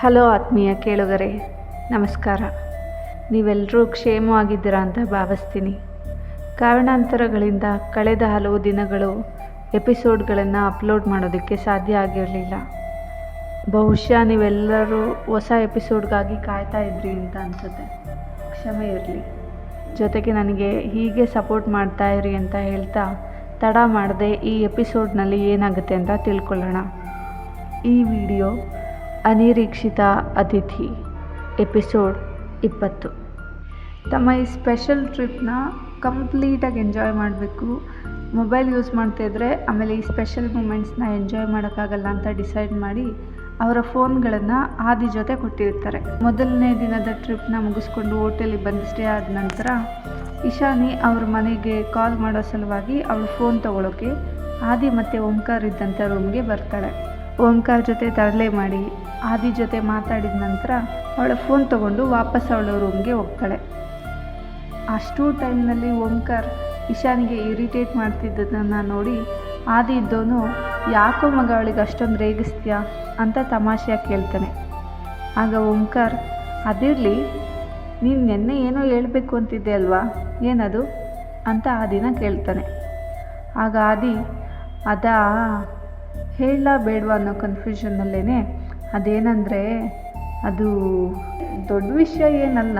Hello ಆತ್ಮೀಯ ಕೇಳುಗರೆ, ನಮಸ್ಕಾರ. ನೀವೆಲ್ಲರೂ ಕ್ಷೇಮವಾಗಿದ್ದೀರಾ ಅಂತ ಭಾವಿಸ್ತೀನಿ. ಕಾರಣಾಂತರಗಳಿಂದ ಕಳೆದ ಹಲವು ದಿನಗಳು ಎಪಿಸೋಡ್ಗಳನ್ನು ಅಪ್ಲೋಡ್ ಮಾಡೋದಕ್ಕೆ ಸಾಧ್ಯ ಆಗಿರಲಿಲ್ಲ. ಬಹುಶಃ ನೀವೆಲ್ಲರೂ ಹೊಸ ಎಪಿಸೋಡ್ಗಾಗಿ ಕಾಯ್ತಾ ಇದ್ರಿ ಅಂತ ಅನಿಸುತ್ತೆ. ಕ್ಷಮೆ ಇರಲಿ. ಜೊತೆಗೆ ನನಗೆ ಹೀಗೆ ಸಪೋರ್ಟ್ ಮಾಡ್ತಾ ಇರಿ ಅಂತ ಹೇಳ್ತಾ ತಡ ಮಾಡದೆ ಈ ಎಪಿಸೋಡ್ನಲ್ಲಿ ಏನಾಗುತ್ತೆ ಅಂತ ತಿಳ್ಕೊಳ್ಳೋಣ. ಈ ವಿಡಿಯೋ ಅನಿರೀಕ್ಷಿತ ಅತಿಥಿ, ಎಪಿಸೋಡ್ ಇಪ್ಪತ್ತು. ತಮ್ಮ ಈ ಸ್ಪೆಷಲ್ ಟ್ರಿಪ್ನ ಕಂಪ್ಲೀಟಾಗಿ ಎಂಜಾಯ್ ಮಾಡಬೇಕು. ಮೊಬೈಲ್ ಯೂಸ್ ಮಾಡ್ತಾಯಿದ್ರೆ ಆಮೇಲೆ ಈ ಸ್ಪೆಷಲ್ ಮೂಮೆಂಟ್ಸ್ನ ಎಂಜಾಯ್ ಮಾಡೋಕ್ಕಾಗಲ್ಲ ಅಂತ ಡಿಸೈಡ್ ಮಾಡಿ ಅವರ ಫೋನ್ಗಳನ್ನು ಆದಿ ಜೊತೆ ಕೊಟ್ಟಿರ್ತಾರೆ. ಮೊದಲನೇ ದಿನದ ಟ್ರಿಪ್ನ ಮುಗಿಸ್ಕೊಂಡು ಹೋಟೆಲಿಗೆ ಬಂದು ಸ್ಟೇ ಆದ ನಂತರ ಇಶಾನಿ ಅವ್ರ ಮನೆಗೆ ಕಾಲ್ ಮಾಡೋ ಸಲುವಾಗಿ ಅವಳು ಫೋನ್ ತೊಗೊಳೋಕ್ಕೆ ಆದಿ ಮತ್ತು ಓಂಕಾರ್ ಇದ್ದಂಥ ರೂಮ್ಗೆ ಬರ್ತಾಳೆ. ಓಂಕಾರ್ ಜೊತೆ ತರಲೆ ಮಾಡಿ ಆದಿ ಜೊತೆ ಮಾತಾಡಿದ ನಂತರ ಅವಳ ಫೋನ್ ತೊಗೊಂಡು ವಾಪಸ್ ಅವಳ ರೂಮ್ಗೆ ಹೋಗ್ತಾಳೆ. ಅಷ್ಟು ಟೈಮ್ನಲ್ಲಿ ಓಂಕಾರ್ ಇಶಾನಿಗೆ ಇರಿಟೇಟ್ ಮಾಡ್ತಿದ್ದದನ್ನು ನೋಡಿ ಆದಿ ಇದ್ದವನು, ಯಾಕೋ ಮಗ ಅವಳಿಗೆ ಅಷ್ಟೊಂದು ರೇಗಿಸ್ತೀಯಾ? ಅಂತ ತಮಾಷೆಯಾಗಿ ಕೇಳ್ತಾನೆ. ಆಗ ಓಂಕಾರ್, ಅದಿರಲಿ, ನೀನು ನಿನ್ನೆ ಏನೋ ಹೇಳಬೇಕು ಅಂತಿದ್ದೆ ಅಲ್ವಾ? ಏನದು? ಅಂತ ಆದಿನ ಕೇಳ್ತಾನೆ. ಆಗ ಆದಿ, ಅದಾ ಹೇಳ ಬೇಡವಾ ಅನ್ನೋ ಕನ್ಫ್ಯೂಷನಲ್ಲೇ ಅದೇನಂದರೆ, ಅದು ದೊಡ್ಡ ವಿಷಯ ಏನಲ್ಲ,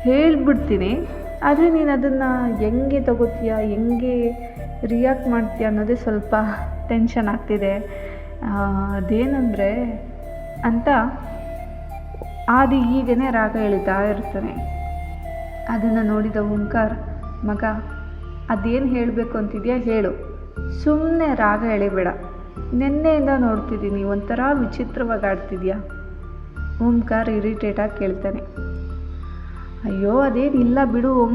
ಹೇಳ್ಬಿಡ್ತೀನಿ. ಆದರೆ ನೀನು ಅದನ್ನು ಹೆಂಗೆ ತಗೋತೀಯ, ಹೆಂಗೆ ರಿಯಾಕ್ಟ್ ಮಾಡ್ತೀಯ ಅನ್ನೋದೇ ಸ್ವಲ್ಪ ಟೆನ್ಷನ್ ಆಗ್ತಿದೆ. ಅದೇನಂದರೆ, ಅಂತ ಆದಿ ಹೀಗೇ ರಾಗ ಎಳಿತಾ ಇರ್ತಾನೆ. ಅದನ್ನು ನೋಡಿದ ಓಂಕಾರ್, ಮಗ, ಅದೇನು ಹೇಳಬೇಕು ಅಂತಿದೆಯಾ ಹೇಳು. ಸುಮ್ಮನೆ ರಾಗ ಎಳಿಬೇಡ. ನಿನ್ನೆಯಿಂದ ನೋಡ್ತಿದ್ದೀನಿ, ಒಂಥರ ವಿಚಿತ್ರವಾಗಿ ಆಡ್ತಿದ್ಯಾ? ಓಂಕಾರ್ ಇರಿಟೇಟಾಗಿ ಕೇಳ್ತಾನೆ. ಅಯ್ಯೋ ಅದೇನಿಲ್ಲ ಬಿಡು. ಓಂ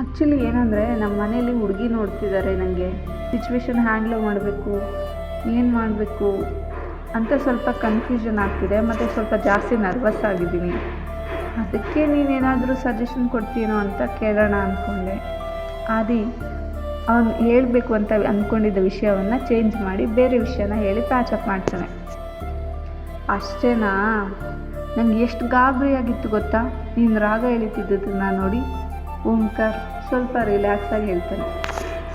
ಆ್ಯಕ್ಚುಲಿ ಏನಂದರೆ ನಮ್ಮ ಮನೇಲಿ ಹುಡುಗಿ ನೋಡ್ತಿದ್ದಾರೆ ನನಗೆ ಸಿಚುವೇಶನ್ ಹ್ಯಾಂಡ್ಲ್ ಮಾಡಬೇಕು, ಏನು ಮಾಡಬೇಕು ಅಂತ ಸ್ವಲ್ಪ ಕನ್ಫ್ಯೂಷನ್ ಆಗ್ತಿದೆ, ಮತ್ತು ಸ್ವಲ್ಪ ಜಾಸ್ತಿ ನರ್ವಸ್ ಆಗಿದ್ದೀನಿ. ಅದಕ್ಕೆ ನೀನೇನಾದರೂ ಸಜೆಷನ್ ಕೊಡ್ತೀನೋ ಅಂತ ಕೇಳೋಣ ಅಂದ್ಕೊಂಡೆ ಆದಿ ಅವನು ಹೇಳಬೇಕು ಅಂತ ಅಂದ್ಕೊಂಡಿದ್ದ ವಿಷಯವನ್ನು ಚೇಂಜ್ ಮಾಡಿ ಬೇರೆ ವಿಷಯನ ಹೇಳಿ ಪ್ಯಾಚಪ್ ಮಾಡ್ತಾನೆ. ಅಷ್ಟೇನಾ ನಂಗೆ ಎಷ್ಟು ಗಾಬರಿಯಾಗಿತ್ತು ಗೊತ್ತಾ? ನೀನು ರಾಗ ಎಳಿತಿದ್ದದನ್ನ ನೋಡಿ ಓಂಕಾರ್ ಸ್ವಲ್ಪ ರಿಲ್ಯಾಕ್ಸ್ ಆಗಿ ಹೇಳ್ತಾನೆ.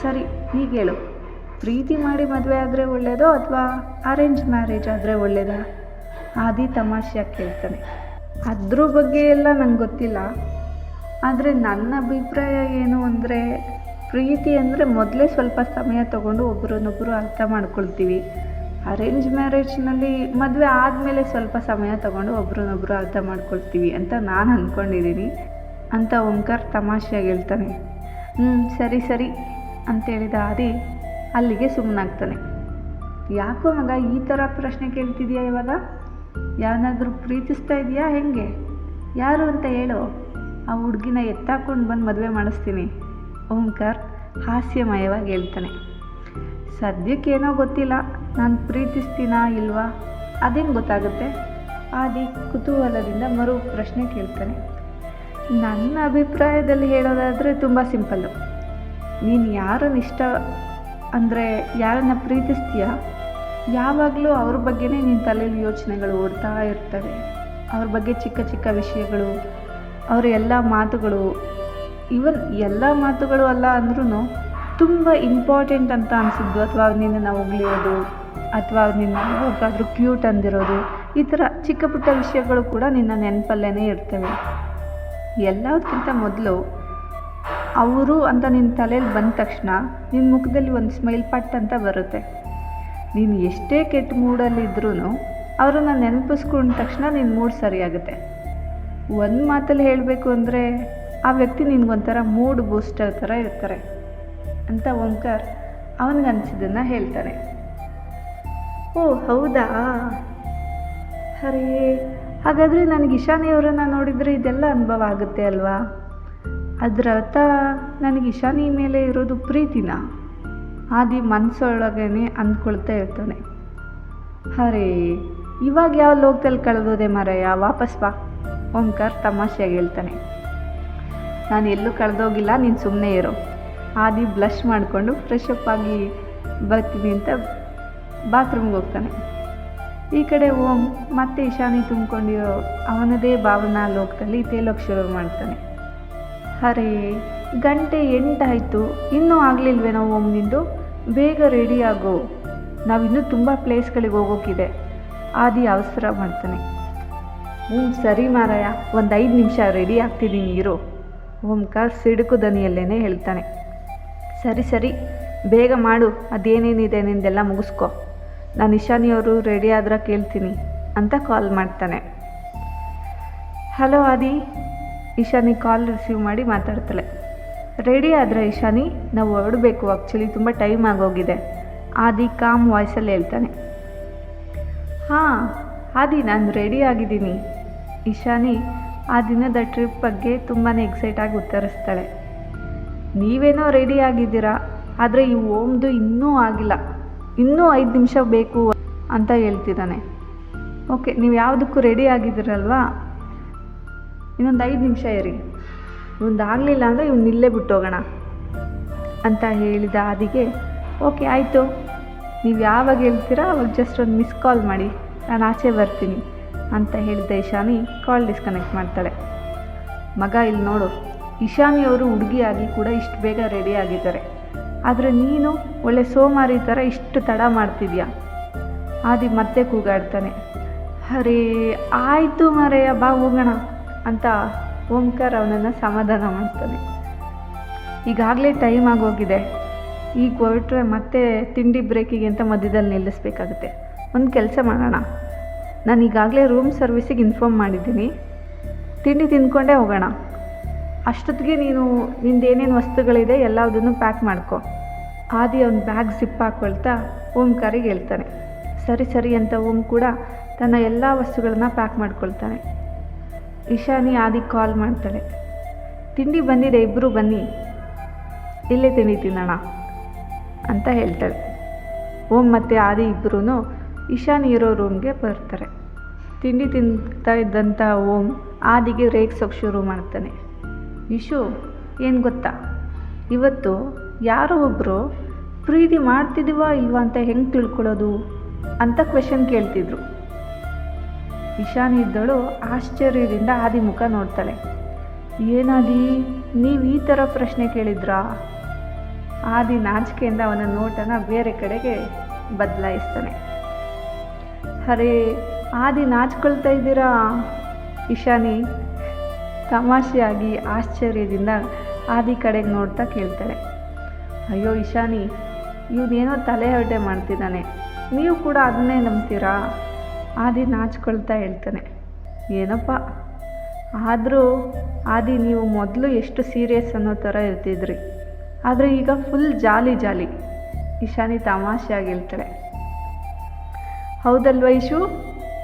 ಸರಿ, ಹೀಗೆ ಹೇಳು. ಪ್ರೀತಿ ಮಾಡಿ ಮದುವೆ ಆದರೆ ಒಳ್ಳೆಯದೋ ಅಥವಾ ಅರೇಂಜ್ ಮ್ಯಾರೇಜ್ ಆದರೆ ಒಳ್ಳೆಯದಾ ಆದಿ ತಮಾಷೆಯಾಗಿ ಕೇಳ್ತಾನೆ. ಅದ್ರ ಬಗ್ಗೆ ಎಲ್ಲ ನಂಗೆ ಗೊತ್ತಿಲ್ಲ. ಆದರೆ ನನ್ನ ಅಭಿಪ್ರಾಯ ಏನು ಅಂದರೆ ಪ್ರೀತಿ ಅಂದರೆ ಮೊದಲೇ ಸ್ವಲ್ಪ ಸಮಯ ತಗೊಂಡು ಒಬ್ಬರನ್ನೊಬ್ಬರು ಅರ್ಥ ಮಾಡ್ಕೊಳ್ತೀವಿ. ಅರೇಂಜ್ ಮ್ಯಾರೇಜ್ನಲ್ಲಿ ಮದುವೆ ಆದಮೇಲೆ ಸ್ವಲ್ಪ ಸಮಯ ತಗೊಂಡು ಒಬ್ರನ್ನೊಬ್ರು ಅರ್ಥ ಮಾಡ್ಕೊಳ್ತೀವಿ ಅಂತ ನಾನು ಅಂದ್ಕೊಂಡಿದ್ದೀನಿ ಅಂತ ಓಂಕಾರ್ ತಮಾಷೆಯಾಗಿ ಹೇಳ್ತಾನೆ. ಹ್ಞೂ ಸರಿ ಸರಿ ಅಂತೇಳಿದ ಆದಿ ಅಲ್ಲಿಗೆ ಸುಮ್ಮನಾಗ್ತಾನೆ ಯಾಕೋ ಮಗ ಈ ಥರ ಪ್ರಶ್ನೆ ಕೇಳ್ತಿದ್ಯಾ ಇವಾಗ? ಯಾರಾದರೂ ಪ್ರೀತಿಸ್ತಾ ಇದೆಯಾ ಹೆಂಗೆ? ಯಾರು ಅಂತ ಹೇಳು. ಆ ಹುಡುಗಿನ ಎತ್ತಾಕೊಂಡು ಬಂದು ಮದುವೆ ಮಾಡಿಸ್ತೀನಿ. ಓಂಕಾರ್ ಹಾಸ್ಯಮಯವಾಗಿ ಹೇಳ್ತಾನೆ. ಸದ್ಯಕ್ಕೇನೋ ಗೊತ್ತಿಲ್ಲ, ನಾನು ಪ್ರೀತಿಸ್ತೀನಾ ಇಲ್ವಾ? ಅದೇನು ಗೊತ್ತಾಗುತ್ತೆ? ಆದಿ ಕುತೂಹಲದಿಂದ ಮರು ಪ್ರಶ್ನೆ ಕೇಳ್ತಾನೆ. ನನ್ನ ಅಭಿಪ್ರಾಯದಲ್ಲಿ ಹೇಳೋದಾದರೆ ತುಂಬ ಸಿಂಪಲ್ಲು. ನೀನು ಯಾರನ್ನು ಇಷ್ಟ ಅಂದರೆ ಯಾರನ್ನು ಪ್ರೀತಿಸ್ತೀಯ? ಯಾವಾಗಲೂ ಅವ್ರ ಬಗ್ಗೆನೇ ನಿನ್ನ ತಲೆಯಲ್ಲಿ ಯೋಚನೆಗಳು ಓಡ್ತಾ ಇರ್ತವೆ. ಅವ್ರ ಬಗ್ಗೆ ಚಿಕ್ಕ ಚಿಕ್ಕ ವಿಷಯಗಳು, ಅವರ ಎಲ್ಲ ಮಾತುಗಳು ಇವನ್ ಎಲ್ಲ ಮಾತುಗಳು ಅಲ್ಲ ಅಂದ್ರೂ ತುಂಬ ಇಂಪಾರ್ಟೆಂಟ್ ಅಂತ ಅನಿಸಿದ್ದು. ಅಥವಾ ನಿನ್ನನ್ನು ಹೊಗಳಿಯೋದು ಅಥವಾ ನಿನ್ನ ಹೋಗಾದರೂ ಕ್ಯೂಟ್ ಅಂದಿರೋದು, ಈ ಥರ ಚಿಕ್ಕ ಪುಟ್ಟ ವಿಷಯಗಳು ಕೂಡ ನಿನ್ನ ನೆನಪಲ್ಲೇ ಇರ್ತವೆ. ಎಲ್ಲದಕ್ಕಿಂತ ಮೊದಲು ಅವರು ಅಂತ ನಿನ್ನ ತಲೆಯಲ್ಲಿ ಬಂದ ತಕ್ಷಣ ನಿನ್ನ ಮುಖದಲ್ಲಿ ಒಂದು ಸ್ಮೈಲ್ ಪಟ್ ಅಂತ ಬರುತ್ತೆ. ನೀನು ಎಷ್ಟೇ ಕೆಟ್ಟ ಮೂಡಲ್ಲಿದ್ರೂ ಅವರನ್ನು ನೆನಪಿಸ್ಕೊಂಡ ತಕ್ಷಣ ನಿನ್ನ ಮೂಡ್ ಸರಿಯಾಗುತ್ತೆ. ಒಂದು ಮಾತಲ್ಲಿ ಹೇಳಬೇಕು ಅಂದರೆ ಆ ವ್ಯಕ್ತಿ ನಿನಗೊಂಥರ ಮೂಡ್ ಬೂಸ್ಟರ್ ಥರ ಇರ್ತಾರೆ ಅಂತ ಓಂಕಾರ್ ಅವನಿಗನ್ಸಿದ್ದನ್ನು ಹೇಳ್ತಾನೆ. ಓ, ಹೌದಾ? ಅರೇ ಹಾಗಾದರೆ ನನಗೆ ಇಶಾನಿಯವರನ್ನು ನೋಡಿದರೆ ಇದೆಲ್ಲ ಅನುಭವ ಆಗುತ್ತೆ ಅಲ್ವಾ? ಅದರ ಅರ್ಥ ನನಗೆ ಇಶಾನಿ ಮೇಲೆ ಇರೋದು ಪ್ರೀತಿನ? ಆದಿ ಮನಸ್ಸೊಳಗೇ ಅಂದ್ಕೊಳ್ತಾ ಇರ್ತಾನೆ. ಅರೇ ಇವಾಗ ಯಾವ ಲೋಕದಲ್ಲಿ ಕಳೆದೋದೆ ಮಾರಾಯ? ವಾಪಸ್ ಬಾ, ಓಂಕಾರ್ ತಮಾಷೆಯಾಗಿ ಹೇಳ್ತಾನೆ. ನಾನು ಎಲ್ಲೂ ಕಳೆದೋಗಿಲ್ಲ, ನೀನು ಸುಮ್ಮನೆ ಇರೋ. ಆದಿ ಬ್ಲಷ್ ಮಾಡಿಕೊಂಡು ಫ್ರೆಶ್ ಅಪ್ ಆಗಿ ಬರ್ತೀನಿ ಅಂತ ಬಾತ್ರೂಮ್ಗೆ ಹೋಗ್ತಾನೆ. ಈ ಕಡೆ ಓಂ ಮತ್ತೆ ಇಶಾನಿ ತುಂಬಿಕೊಂಡಿರೋ ಅವನದೇ ಭಾವನಾ ಲೋಕದಲ್ಲಿ ತೇಲೋಕ್ಕೆ ಶುರು ಮಾಡ್ತಾನೆ. ಅರೇ ಗಂಟೆ ಎಂಟಾಯಿತು ಇನ್ನೂ ಆಗಲಿಲ್ವೇನೋ ಓಮ್ ನಿಂದು? ಬೇಗ ರೆಡಿ ಆಗು. ನಾವಿನ್ನೂ ತುಂಬ ಪ್ಲೇಸ್ಗಳಿಗೆ ಹೋಗೋಕ್ಕಿದೆ ಆದಿ ಅವಸರ ಮಾಡ್ತಾನೆ. ಹ್ಞೂ ಸರಿ ಮಾರಾಯ. ಒಂದು ಐದು ನಿಮಿಷ ರೆಡಿ ಆಗ್ತಿದ್ದೀನಿ ಇರು. ಓಂಕಾರ್ ಸಿಡುಕು ದನಿಯಲ್ಲೇನೆ ಹೇಳ್ತಾನೆ. ಸರಿ ಸರಿ, ಬೇಗ ಮಾಡು, ಅದೇನೇನಿದೆ ನಿಂದೆಲ್ಲ ಮುಗಿಸ್ಕೊ. ನಾನು ಇಶಾನಿಯವರು ರೆಡಿ ಆದ್ರೆ ಕೇಳ್ತೀನಿ ಅಂತ ಕಾಲ್ ಮಾಡ್ತಾನೆ. ಹಲೋ ಆದಿ, ಇಶಾನಿ ಕಾಲ್ ರಿಸೀವ್ ಮಾಡಿ ಮಾತಾಡ್ತಾಳೆ. ರೆಡಿ ಆದರೆ ಇಶಾನಿ, ನಾವು ಹೊರಡಬೇಕು ಆ್ಯಕ್ಚುಲಿ ತುಂಬ ಟೈಮ್ ಆಗೋಗಿದೆ. ಆದಿ ಕಾಮ್ ವಾಯ್ಸಲ್ಲಿ ಹೇಳ್ತಾನೆ. ಹಾಂ, ಆದಿ, ನಾನು ರೆಡಿ ಆಗಿದ್ದೀನಿ. ಇಶಾನಿ ಆ ದಿನದ ಟ್ರಿಪ್ ಬಗ್ಗೆ ತುಂಬಾ ಎಕ್ಸೈಟಾಗಿ ಉತ್ತರಿಸ್ತಾಳೆ. ನೀವೇನೋ ರೆಡಿ ಆಗಿದ್ದೀರಾ? ಆದರೆ ಈ ಓಮ್ದು ಇನ್ನೂ ಆಗಿಲ್ಲ. ಇನ್ನೂ ಐದು ನಿಮಿಷ ಬೇಕು ಅಂತ ಹೇಳ್ತಿದ್ದಾನೆ. ಓಕೆ ನೀವು ಯಾವುದಕ್ಕೂ ರೆಡಿ ಆಗಿದ್ದೀರಲ್ವಾ? ಇನ್ನೊಂದು ಐದು ನಿಮಿಷ ಇರಿ. ಒಂದು ಆಗಲಿಲ್ಲ ಅಂದರೆ ಇವ್ನು ನಿಲ್ಲೇ ಬಿಟ್ಟು ಹೋಗೋಣ ಅಂತ ಹೇಳಿದ ಆದಿಗೆ ಓಕೆ ಆಯಿತು. ನೀವು ಯಾವಾಗ ಹೇಳ್ತೀರಾ? ಅವಾಗ ಜಸ್ಟ್ ಒಂದು ಮಿಸ್ ಕಾಲ್ ಮಾಡಿ. ನಾನು ಆಚೆ ಬರ್ತೀನಿ. ಅಂತ ಹೇಳಿದ ಇಶಾನಿ ಕಾಲ್ ಡಿಸ್ಕನೆಕ್ಟ್ ಮಾಡ್ತಾಳೆ. ಮಗ ಇಲ್ಲಿ ನೋಡು ಇಶಾನಿಯವರು ಹುಡುಗಿಯಾಗಿ ಕೂಡ ಇಷ್ಟು ಬೇಗ ರೆಡಿ ಆಗಿದ್ದಾರೆ. ಆದರೆ ನೀನು ಒಳ್ಳೆ ಸೋಮಾರಿ ಥರ ಇಷ್ಟು ತಡ ಮಾಡ್ತಿದ್ಯಾ? ಆದಿ ಮತ್ತೆ ಕೂಗಾಡ್ತಾನೆ. ಅರೇ, ಆಯಿತು ಮರೆಯ ಬಾ ಹೋಗೋಣ ಅಂತ ಓಂಕಾರ ಅವನನ್ನು ಸಮಾಧಾನ ಮಾಡ್ತಾನೆ. ಈಗಾಗಲೇ ಟೈಮ್ ಆಗೋಗಿದೆ. ಈಗ ಹೊರಟ್ರೆ ಮತ್ತೆ ತಿಂಡಿ ಬ್ರೇಕಿಗೆ ಅಂತ ಮಧ್ಯದಲ್ಲಿ ನಿಲ್ಲಿಸ್ಬೇಕಾಗುತ್ತೆ. ಒಂದು ಕೆಲಸ ಮಾಡೋಣ. ನಾನು ಈಗಾಗಲೇ ರೂಮ್ ಸರ್ವಿಸಿಗೆ ಇನ್ಫಾರ್ಮ್ ಮಾಡಿದ್ದೀನಿ. ತಿಂಡಿ ತಿಂದ್ಕೊಂಡೇ ಹೋಗೋಣ. ಅಷ್ಟೊತ್ತಿಗೆ ನೀನು ನಿಂದೇನೇನು ವಸ್ತುಗಳಿದೆ ಎಲ್ಲದನ್ನು ಪ್ಯಾಕ್ ಮಾಡ್ಕೊ. ಆದಿ ಅವ್ನ ಬ್ಯಾಗ್ ಜಿಪ್ ಹಾಕ್ಕೊಳ್ತಾ ಓಂಕಾರಿಗೆ ಹೇಳ್ತಾನೆ. ಸರಿ ಸರಿ ಅಂತ ಓಂ ಕೂಡ ತನ್ನ ಎಲ್ಲ ವಸ್ತುಗಳನ್ನ ಪ್ಯಾಕ್ ಮಾಡ್ಕೊಳ್ತಾನೆ. ಇಶಾನಿ ಆದಿ ಕಾಲ್ ಮಾಡ್ತಾಳೆ. ತಿಂಡಿ ಬಂದಿದೆ ಇಬ್ಬರು ಬನ್ನಿ. ಇಲ್ಲೇ ತಿಂಡಿ ತಿನ್ನೋಣ ಅಂತ ಹೇಳ್ತಾಳೆ. ಓಂ ಮತ್ತು ಆದಿ ಇಬ್ಬರೂ ಇಶಾನಿ ಇರೋ ರೂಮ್ಗೆ ಬರ್ತಾರೆ. ತಿಂಡಿ ತಿಂತಾ ಇದ್ದಂಥ ಓಂ ಆದಿಗೆ ರೇಗ್ಸೋಕ್ಕೆ ಶುರು ಮಾಡ್ತಾನೆ. ಇಶು ಏನು ಗೊತ್ತಾ? ಇವತ್ತು ಯಾರೋ ಒಬ್ಬರು ಪ್ರೀತಿ ಮಾಡ್ತಿದ್ದೀವಾ ಇಲ್ವಾ ಅಂತ ಹೆಂಗೆ ತಿಳ್ಕೊಳ್ಳೋದು ಅಂತ ಕ್ವೆಶನ್ ಕೇಳ್ತಿದ್ರು. ಇಶಾನ್ ಇದ್ದಳು ಆಶ್ಚರ್ಯದಿಂದ ಆದಿ ಮುಖ ನೋಡ್ತಾಳೆ. ಏನಾದಿ, ನೀವು ಈ ಥರ ಪ್ರಶ್ನೆ ಕೇಳಿದ್ರಾ? ಆದಿ ನಾಚಿಕೆಯಿಂದ ಅವನ ನೋಟನ ಬೇರೆ ಕಡೆಗೆ ಬದಲಾಯಿಸ್ತಾನೆ. ಅರೇ ಆದಿ ನಾಚ್ಕೊಳ್ತಾ ಇದ್ದೀರಾ? ಇಶಾನಿ ತಮಾಷೆಯಾಗಿ ಆಶ್ಚರ್ಯದಿಂದ ಆದಿ ಕಡೆಗೆ ನೋಡ್ತಾ ಕೇಳ್ತಾಳೆ ಅಯ್ಯೋ ಇಶಾನಿ ಇವನೇನೋ ತಲೆ ಹರಟೆ ಮಾಡ್ತಿದ್ದಾನೆ. ನೀವು ಕೂಡ ಅದನ್ನೇ ನಂಬ್ತೀರಾ? ಆದಿ ನಾಚ್ಕೊಳ್ತಾ ಹೇಳ್ತಾನೆ. ಏನಪ್ಪ? ಆದರೂ ಆದಿ ನೀವು ಮೊದಲು ಎಷ್ಟು ಸೀರಿಯಸ್ ಅನ್ನೋ ಥರ ಇರ್ತಿದ್ರಿ. ಆದರೆ ಈಗ ಫುಲ್ ಜಾಲಿ ಜಾಲಿ. ಇಶಾನಿ ತಮಾಷೆಯಾಗಿ ಹೇಳ್ತಾಳೆ. ಹೌದಲ್ವ ಇಶು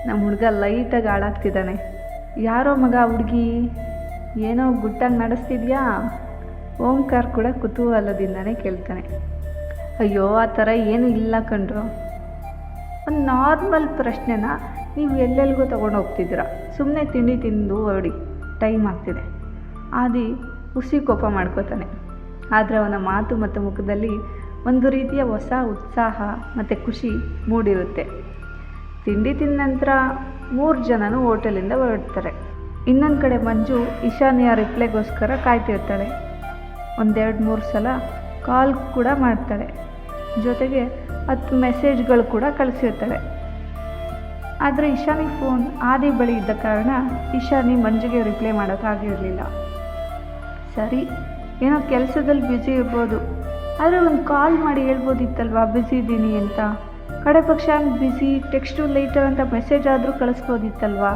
ನಮ್ಮ ಹುಡುಗ ಲೈಟಾಗಿ ಹಾಳಾಗ್ತಿದ್ದಾನೆ. ಯಾರೋ ಮಗ ಹುಡುಗಿ? ಏನೋ ಗುಟ್ಟಾಗಿ ನಡೆಸ್ತಿದ್ಯಾ? ಓಂಕಾರ್ ಕೂಡ ಕುತೂಹಲದಿಂದನೇ ಕೇಳ್ತಾನೆ. ಅಯ್ಯೋ, ಆ ಥರ ಏನೂ ಇಲ್ಲ ಕಣ್ರು. ಒಂದು ನಾರ್ಮಲ್ ಪ್ರಶ್ನೆನ ನೀವು ಎಲ್ಲೆಲ್ಲಿಗೂ ತೊಗೊಂಡು ಹೋಗ್ತಿದ್ದೀರ. ಸುಮ್ಮನೆ ತಿಂಡಿ ತಿಂದು ಹೊರಡಿ ಟೈಮ್ ಆಗ್ತಿದೆ. ಆದಿ ಹುಸಿ ಕೋಪ ಮಾಡ್ಕೋತಾನೆ. ಆದರೆ ಅವನ ಮಾತು ಮತ್ತು ಮುಖದಲ್ಲಿ ಒಂದು ರೀತಿಯ ಹೊಸ ಉತ್ಸಾಹ ಮತ್ತು ಖುಷಿ ಮೂಡಿರುತ್ತೆ. ತಿಂಡಿ ತಿಂದ ನಂತರ ಮೂರು ಜನನೂ ಹೋಟೆಲಿಂದ ಹೊರಡ್ತಾರೆ. ಇನ್ನೊಂದು ಕಡೆ ಮಂಜು ಇಶಾನಿಯ ರಿಪ್ಲೈಗೋಸ್ಕರ ಕಾಯ್ತಿರ್ತಾಳೆ. ಒಂದೆರಡು ಮೂರು ಸಲ ಕಾಲ್ ಕೂಡ ಮಾಡ್ತಾಳೆ. ಜೊತೆಗೆ ಹತ್ತು ಮೆಸೇಜ್ಗಳು ಕೂಡ ಕಳಿಸಿರ್ತಾಳೆ. ಆದರೆ ಇಶಾನಿ ಫೋನ್ ಆದಿ ಬಳಿ ಇದ್ದ ಕಾರಣ ಇಶಾನಿ ಮಂಜುಗೆ ರಿಪ್ಲೈ ಮಾಡೋಕ್ಕಾಗಿರಲಿಲ್ಲ ಸರಿ, ಏನೋ ಕೆಲಸದಲ್ಲಿ ಬ್ಯುಸಿ ಇರ್ಬೋದು. ಆದರೆ ಒಂದು ಕಾಲ್ ಮಾಡಿ ಹೇಳ್ಬೋದಿತ್ತಲ್ವಾ ಬ್ಯುಸಿ ಇದ್ದೀನಿ ಅಂತ? ಕಡೆ ಪಕ್ಷ ಬ್ಯುಸಿ ಟೆಕ್ಸ್ಟು ಲೇಟರ್ ಅಂತ ಮೆಸೇಜ್ ಆದರೂ ಕಳಿಸ್ಬೋದಿತ್ತಲ್ವಾ?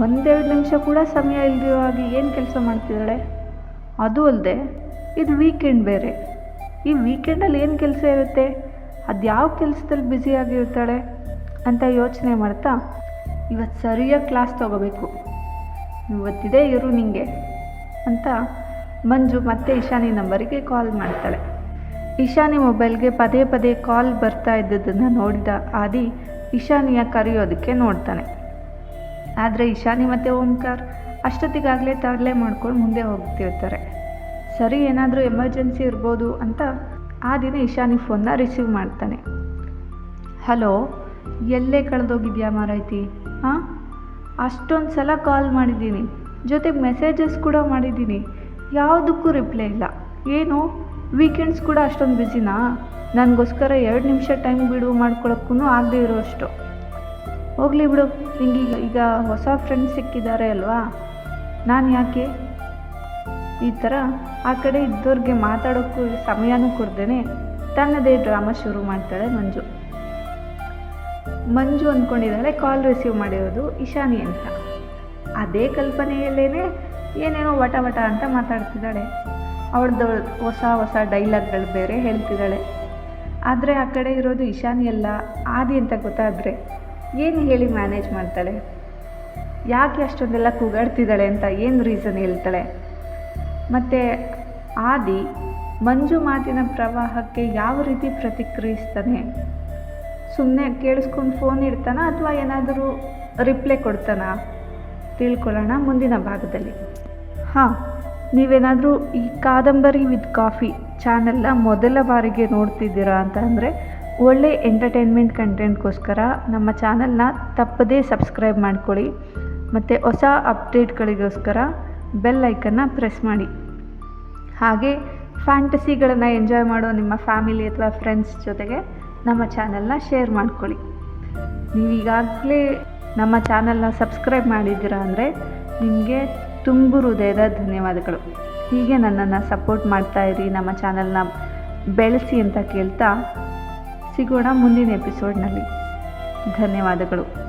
ಒಂದೆರಡು ನಿಮಿಷ ಕೂಡ ಸಮಯ ಇಲ್ದಿರೋ ಹಾಗೆ ಏನು ಕೆಲಸ ಮಾಡ್ತಿದ್ದಾಳೆ ಅದು ಅಲ್ಲದೆ ಇದು ವೀಕೆಂಡ್ ಬೇರೆ. ಈ ವೀಕೆಂಡಲ್ಲಿ ಏನು ಕೆಲಸ ಇರುತ್ತೆ? ಅದು ಯಾವ ಕೆಲಸದಲ್ಲಿ ಬ್ಯುಸಿ ಆಗಿರ್ತಾಳೆ ಅಂತ ಯೋಚನೆ ಮಾಡ್ತಾ ಇವತ್ತು ಸರಿಯಾಗಿ ಕ್ಲಾಸ್ ತೊಗೋಬೇಕು. ಇವತ್ತಿದೆ ಇರು ನಿಂಗೆ ಅಂತ ಮಂಜು ಮತ್ತೆ ಇಶಾನಿ ನಂಬರಿಗೆ ಕಾಲ್ ಮಾಡ್ತಾಳೆ. ಇಶಾನಿ ಮೊಬೈಲ್ಗೆ ಪದೇ ಪದೇ ಕಾಲ್ ಬರ್ತಾ ಇದ್ದದನ್ನು ನೋಡಿದ ಆದಿ ಇಶಾನಿಯ ಕರೆಯೋದಕ್ಕೆ ನೋಡ್ತಾನೆ. ಆದರೆ ಇಶಾನಿ ಮತ್ತು ಓಂಕಾರ್ ಅಷ್ಟೊತ್ತಿಗಾಗಲೇ ತರಲೆ ಮಾಡ್ಕೊಂಡು ಮುಂದೆ ಹೋಗ್ತಿರ್ತಾರೆ. ಸರಿ, ಏನಾದರೂ ಎಮರ್ಜೆನ್ಸಿ ಇರ್ಬೋದು ಅಂತ ಆ ದಿನ ಇಶಾನಿ ಫೋನ್ನ ರಿಸೀವ್ ಮಾಡ್ತಾನೆ. ಹಲೋ, ಎಲ್ಲೇ ಕಳೆದೋಗಿದ್ಯಾ ಮಾರೈತಿ ಹಾಂ ಅಷ್ಟೊಂದು ಸಲ ಕಾಲ್ ಮಾಡಿದ್ದೀನಿ. ಜೊತೆಗೆ ಮೆಸೇಜಸ್ ಕೂಡ ಮಾಡಿದ್ದೀನಿ. ಯಾವುದಕ್ಕೂ ರಿಪ್ಲೈ ಇಲ್ಲ. ಏನು? ವೀಕೆಂಡ್ಸ್ ಕೂಡ ಅಷ್ಟೊಂದು ಬ್ಯುಸಿನಾ ನನಗೋಸ್ಕರ ಎರಡು ನಿಮಿಷ ಟೈಮ್ ಬಿಡುವು ಮಾಡ್ಕೊಳಕ್ಕೂ ಆಗದೆ ಇರೋಷ್ಟು ಹೋಗಲಿ ಬಿಡು, ನಿಂಗೀಗ ಈಗ ಹೊಸ ಫ್ರೆಂಡ್ಸ್ ಸಿಕ್ಕಿದ್ದಾರೆ ಅಲ್ವಾ? ನಾನು ಯಾಕೆ? ಈ ಥರ ಆ ಕಡೆ ಇದ್ದವ್ರಿಗೆ ಮಾತಾಡೋಕ್ಕೂ ಸಮಯನೂ ಕೊಡ್ದೇನೆ ತನ್ನದೇ ಡ್ರಾಮಾ ಶುರು ಮಾಡ್ತಾಳೆ ಮಂಜು. ಮಂಜು ಅಂದ್ಕೊಂಡಿದ್ದಾಳೆ ಕಾಲ್ ರಿಸೀವ್ ಮಾಡಿರೋದು ಇಶಾನಿ ಅಂತ. ಅದೇ ಕಲ್ಪನೆಯಲ್ಲೇ ಏನೇನೋ ವಟ ವಟ ಅಂತ ಮಾತಾಡ್ತಿದ್ದಾಳೆ. ಅವಳದ್ದು ಹೊಸ ಹೊಸ ಡೈಲಾಗ್ಗಳು ಬೇರೆ ಹೇಳ್ತಿದ್ದಾಳೆ. ಆದರೆ ಆ ಕಡೆ ಇರೋದು ಇಶಾನಿ ಅಲ್ಲ, ಆದಿ ಅಂತ ಗೊತ್ತಾದರೆ ಏನು ಹೇಳಿ ಮ್ಯಾನೇಜ್ ಮಾಡ್ತಾಳೆ? ಯಾಕೆ ಅಷ್ಟೊಂದೆಲ್ಲ ಕೂಗಾಡ್ತಿದ್ದಾಳೆ ಅಂತ ಏನು ರೀಸನ್ ಹೇಳ್ತಾಳೆ? ಮತ್ತು ಆದಿ ಮಂಜು ಮಾತಿನ ಪ್ರವಾಹಕ್ಕೆ ಯಾವ ರೀತಿ ಪ್ರತಿಕ್ರಿಯಿಸ್ತಾನೆ? ಸುಮ್ಮನೆ ಕೇಳಿಸ್ಕೊಂಡು ಫೋನ್ ಇಡ್ತಾನ ಅಥವಾ ಏನಾದರೂ ರಿಪ್ಲೈ ಕೊಡ್ತಾನ? ತಿಳ್ಕೊಳ್ಳೋಣ ಮುಂದಿನ ಭಾಗದಲ್ಲಿ. ಹಾಂ. ನೀವೇನಾದರೂ ಈ ಕಾದಂಬರಿ ವಿತ್ ಕಾಫಿ ಚಾನೆಲ್ನ ಮೊದಲ ಬಾರಿಗೆ ನೋಡ್ತಿದ್ದೀರಾ ಅಂತ ಅಂದರೆ ಒಳ್ಳೆ ಎಂಟರ್ಟೈನ್ಮೆಂಟ್ ಕಂಟೆಂಟ್ಗೋಸ್ಕರ ನಮ್ಮ ಚಾನಲ್ನ ತಪ್ಪದೇ ಸಬ್ಸ್ಕ್ರೈಬ್ ಮಾಡ್ಕೊಳ್ಳಿ ಮತ್ತು ಹೊಸ ಅಪ್ಡೇಟ್ಗಳಿಗೋಸ್ಕರ ಬೆಲ್ ಐಕನ್ನ ಪ್ರೆಸ್ ಮಾಡಿ. ಹಾಗೆ ಫ್ಯಾಂಟಸಿಗಳನ್ನು ಎಂಜಾಯ್ ಮಾಡೋ ನಿಮ್ಮ ಫ್ಯಾಮಿಲಿ ಅಥವಾ ಫ್ರೆಂಡ್ಸ್ ಜೊತೆಗೆ ನಮ್ಮ ಚಾನಲ್ನ ಶೇರ್ ಮಾಡ್ಕೊಳ್ಳಿ. ನೀವೀಗಾಗಲೇ ನಮ್ಮ ಚಾನಲ್ನ ಸಬ್ಸ್ಕ್ರೈಬ್ ಮಾಡಿದ್ದೀರಾ ಅಂದರೆ ನಿಮಗೆ ತುಂಬು ಹೃದಯದ ಧನ್ಯವಾದಗಳು. ಹೀಗೆ ನನ್ನನ್ನು ಸಪೋರ್ಟ್ ಮಾಡ್ತಾ ಇರಿ, ನಮ್ಮ ಚಾನಲ್ನ ಬೆಳೆಸಿ ಅಂತ ಕೇಳ್ತಾ ಸಿಗೋಣ ಮುಂದಿನ ಎಪಿಸೋಡ್ನಲ್ಲಿ ಧನ್ಯವಾದಗಳು.